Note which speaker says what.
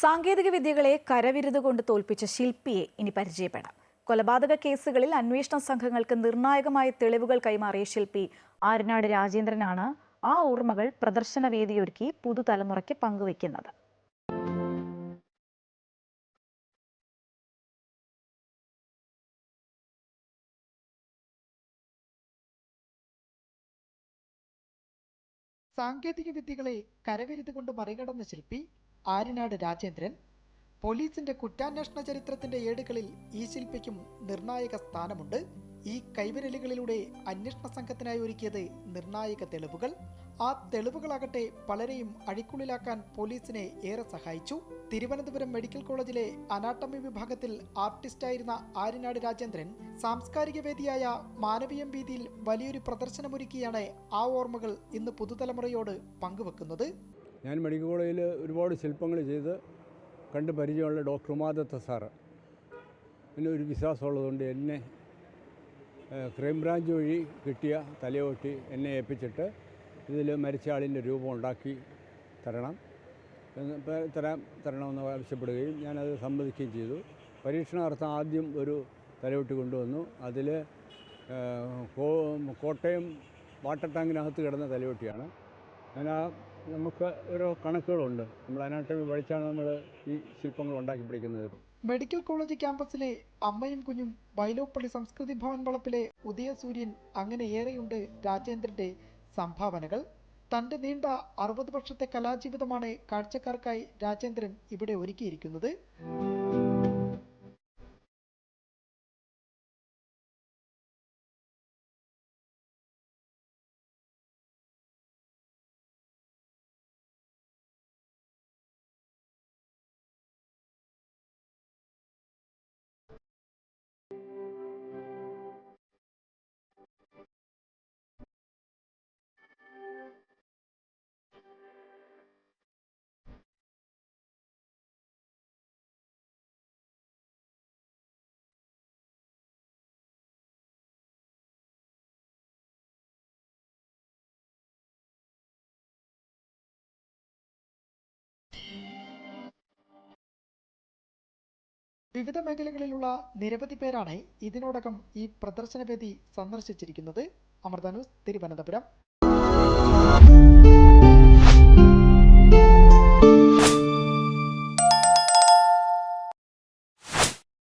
Speaker 1: സാങ്കേതിക വിദ്യകളെ കരവിരുത് കൊണ്ട് തോൽപ്പിച്ച ശില്പിയെ ഇനി പരിചയപ്പെടാം. കൊലപാതക കേസുകളിൽ അന്വേഷണ സംഘങ്ങൾക്ക് നിർണായകമായ തെളിവുകൾ കൈമാറിയ ശില്പി ആരനാട് രാജേന്ദ്രനാണ് ആ ഓർമ്മകൾ പ്രദർശന വേദിയൊരുക്കി പുതുതലമുറയ്ക്ക് പങ്കുവയ്ക്കുന്നത്.
Speaker 2: സാങ്കേതിക വിദ്യകളെ കരവിരുത് കൊണ്ട് മറികടന്ന ശില്പി ആര്യനാട് രാജേന്ദ്രൻ പോലീസിന്റെ കുറ്റാന്വേഷണ ചരിത്രത്തിന്റെ ഏടുകളിൽ ഈ ശില്പിക്കും നിർണായക സ്ഥാനമുണ്ട്. ഈ കൈവിരലുകളിലൂടെ അന്വേഷണ സംഘത്തിനായി ഒരുക്കിയത് നിർണായക തെളിവുകൾ. ആ തെളിവുകളാകട്ടെ പലരെയും അഴിക്കുള്ളിലാക്കാൻ പോലീസിനെ ഏറെ സഹായിച്ചു. തിരുവനന്തപുരം മെഡിക്കൽ കോളേജിലെ അനാട്ടമി വിഭാഗത്തിൽ ആർട്ടിസ്റ്റായിരുന്ന ആര്യനാട് രാജേന്ദ്രൻ സാംസ്കാരിക വേദിയായ മാനവീയം വീതിയിൽ വലിയൊരു പ്രദർശനമൊരുക്കിയാണ് ആ ഓർമ്മകൾ ഇന്ന് പുതുതലമുറയോട് പങ്കുവെക്കുന്നത്.
Speaker 3: ഞാൻ മെഡിക്കൽ കോളേജിൽ ഒരുപാട് ശില്പങ്ങൾ ചെയ്ത് കണ്ട് പരിചയമുള്ള ഡോക്ടർ ഉമാദത്ത സാറ്. എന്നെ ഒരു വിശ്വാസമുള്ളതുകൊണ്ട് എന്നെ ക്രൈംബ്രാഞ്ച് വഴി കിട്ടിയ തലയോട്ടി എന്നെ ഏൽപ്പിച്ചിട്ട് ഇതിൽ മരിച്ച ആളിന്റെ രൂപം ഉണ്ടാക്കി തരണം തരാൻ തരണമെന്ന് ആവശ്യപ്പെടുകയും ഞാനത് സമ്മതിക്കുകയും ചെയ്തു. പരീക്ഷണാർത്ഥം ആദ്യം ഒരു തലയോട്ടി കൊണ്ടുവന്നു. അതിൽ കോട്ടയം വാട്ടർ ടാങ്കിനകത്ത് കിടന്ന തലയോട്ടിയാണ്. ഞാൻ ആ നമുക്ക് ഓരോ കണക്കുകളുണ്ട്. നമ്മൾ അനാട്ടമി പഠിച്ചാണ് നമ്മൾ ഈ ശില്പങ്ങൾ ഉണ്ടാക്കി പഠിക്കുന്നത്
Speaker 2: മെഡിക്കൽ കോളേജ് ക്യാമ്പസിലെ അമ്മയും കുഞ്ഞും വൈലോപ്പള്ളി സംസ്കൃതി ഭവൻ വളപ്പിലെ ഉദയസൂര്യൻ അങ്ങനെ ഏറെയുണ്ട് രാജേന്ദ്രന്റെ സംഭാവനകൾ. തന്റെ നീണ്ട അറുപത് വർഷത്തെ കലാജീവിതമാണ് കാഴ്ചക്കാർക്കായി രാജേന്ദ്രൻ ഇവിടെ ഒരുക്കിയിരിക്കുന്നത്. വിവിധ മേഖലകളിലുള്ള നിരവധി പേരാണ് ഇതിനോടകം ഈ പ്രദർശനവേദി സന്ദർശിച്ചിരിക്കുന്നത്. അമൃത ന്യൂസ് തിരുവനന്തപുരം.